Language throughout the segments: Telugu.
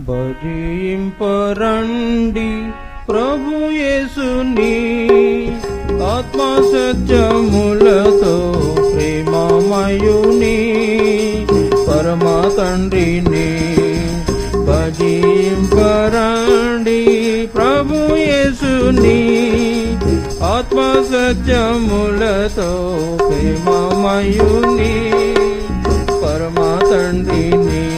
భజింపరండి ప్రభు యేసుని. ఆత్మ సత్యములతో ప్రేమమయుని. పరమ తండ్రిని భజింపరండి ప్రభు యేసుని. ఆత్మ సత్యములతో ప్రేమమయుని. పరమ తండ్రిని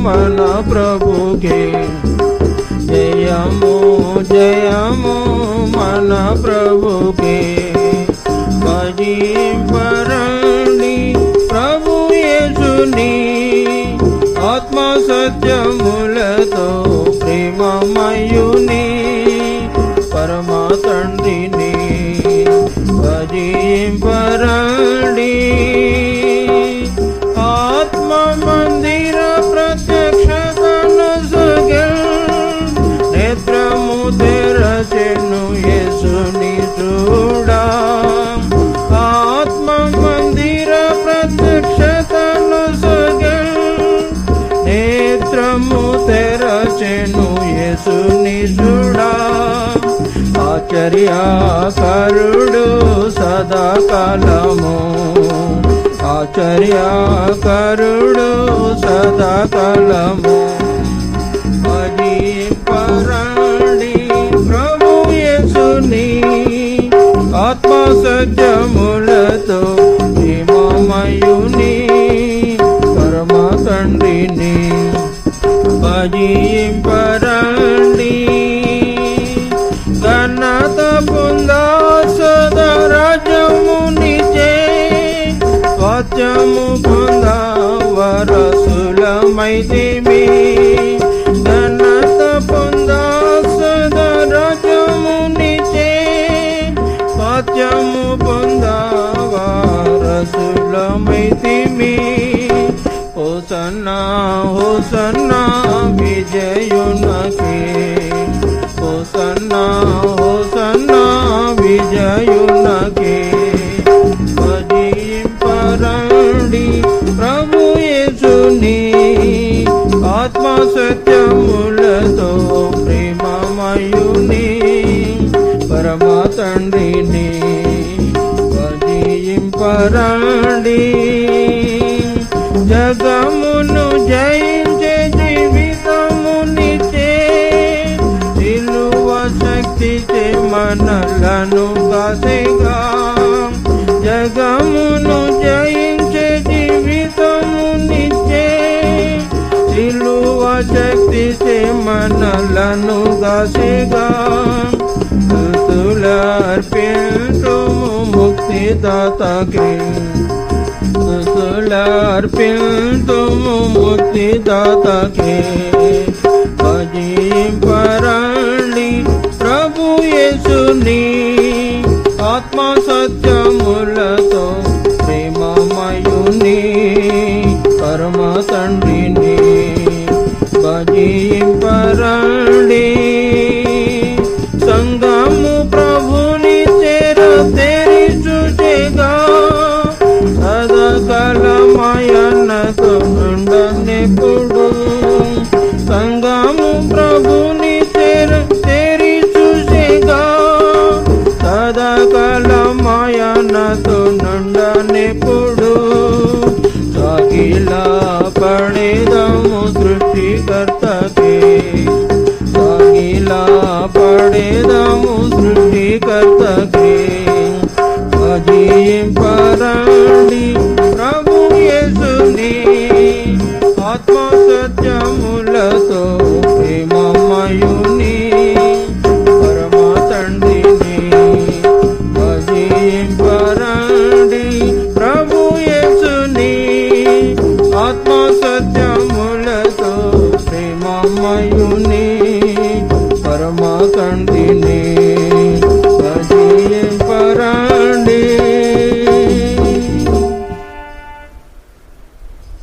మన ప్రభుకే. జయము జయము మన ప్రభుకే. భజింపరండి ప్రభు యేసుని. ఆత్మ సత్యములతో ప్రేమమయుని పరమ తండ్రిని భజింపరండి. యేసుని చూడా. ఆచర్యాకరుడు సదాకాలము. ఆచర్యాకరుడు సదాకాలము. అది పరాణి ప్రభు యేసుని ఆత్మ సత్యములతో హిమమయుని పరమ తండ్రిని భజింపరండి ఘనత పొందా సదరాజమునిచే స్వచ్ఛము పొందా వరసులమైతిమి ఘనత పొందా సదరాజమునిచే స్వచ్ఛము పొందా వారసులమైతిమి హోసన్నా హోసన్నా విజయునకే హోసన్నా హోసన్నా విజయునకే భజింపరండి ప్రభు యేసుని ఆత్మ సత్యములతో ప్రేమమయుని పరమ తండ్రిని భజింపరండి অনুযায়ীতে জীবিত মুনিতে সিলুয়া শক্তিতে মানালানু গাছে গান। তুলার পেন্টু মুক্তিদাতাকে। তুলার পেন্টু মুক্তিদাতাকে। অজীব পরাণী প্রভু এসুনী ఉండనెప్పుడు సంగము ప్రభుని తెర తెరి చూసేగా సదకలమయనతో నుండనెప్పుడు సాగిలా పడేదము సృష్టికర్తకే. సాగిలా తండ్రిని